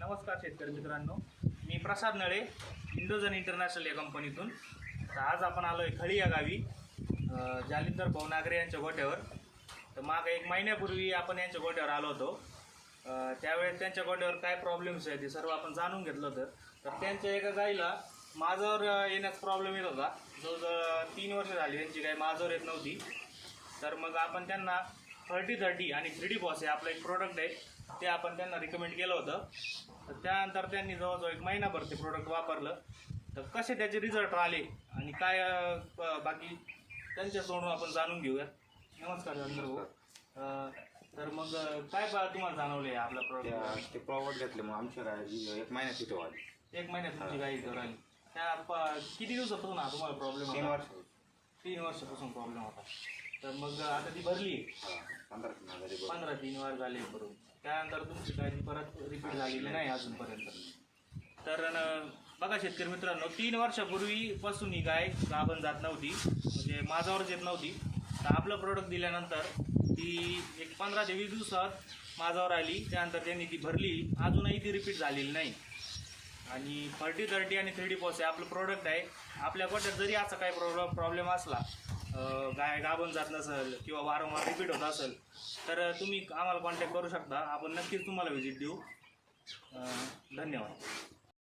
नमस्कार शेतकरी मित्रांनो. मी प्रसाद नळे इंडोजन इंटरनॅशनल या कंपनीतून. तर आज आपण आलो आहे खळी या गावी जालिंदर भाऊ नागरे यांच्या गोट्यावर तर माग एक महिन्यापूर्वी आपण यांच्या गोट्यावर आलो होतो. त्यावेळेस त्यांच्या गोट्यावर काय प्रॉब्लेम्स आहेत ते सर्व आपण जाणून घेतलं होतं. तर त्यांच्या एका गाईला माझावर येण्यास प्रॉब्लेम येत होता. जवळजवळ तीन वर्ष झाली त्यांची गाय माझावर येत नव्हती. तर मग आपण त्यांना थर्टी थर्टी आणि थ्री डी बॉस हे आपलं एक प्रोडक्ट आहे. ते आपण त्यांना रिकमेंड केलं होतं. तर त्यानंतर त्यांनी जवळजवळ एक महिनाभर ते प्रोडक्ट वापरलं. तर कसे त्याचे रिझल्ट आले आणि काय बाकी त्यांच्या तोंडून आपण जाणून घेऊया. नमस्कार चंद्र भाऊ. तर मग काय बा- तुम्हाला जाणवले आपल्या त्या प्रोडक्ट ते प्रॉवर्ट घेतले मग आमच्या काय एक महिन्यात तिथे वाढली एक महिन्यात तुमची गाई इथं राहिली. त्या प- किती दिवसापासून हा तुम्हाला प्रॉब्लेम तीन होता वर्ष तीन वर्षापासून प्रॉब्लेम होता. तर मग आता ती भरली. पंधरा तीन हजार पंधरा तीन वार झाले बरोबर त्यानंतर तुमची काय ती परत रिपीट झालेली नाही अजूनपर्यंत. तर न- बघा शेतकरी मित्रांनो तीन वर्षापूर्वीपासून ही गाय गाभण जात नव्हती. म्हणजे माझावरच येत नव्हती. तर आपलं प्रोडक्ट दिल्यानंतर ती एक पंधरा ते वीस दिवसात माझावर आली. त्यानंतर त्यांनी ती भरली. अजूनही ती रिपीट झालेली नाही. आणि थर्टी थर्टी आणि थ्री डी पॉस हे आपलं प्रोडक्ट आहे. आपल्या गोट्यात जरी असा काही प्रॉब्लेम प्रॉब्लेम असला गाय गाभण जात नसेल किंवा वारंवार रिपीट होत असेल तर तुम्ही आम्हाला कॉन्टॅक्ट करू शकता. आपण नक्कीच तुम्हाला व्हिजिट देऊ. धन्यवाद.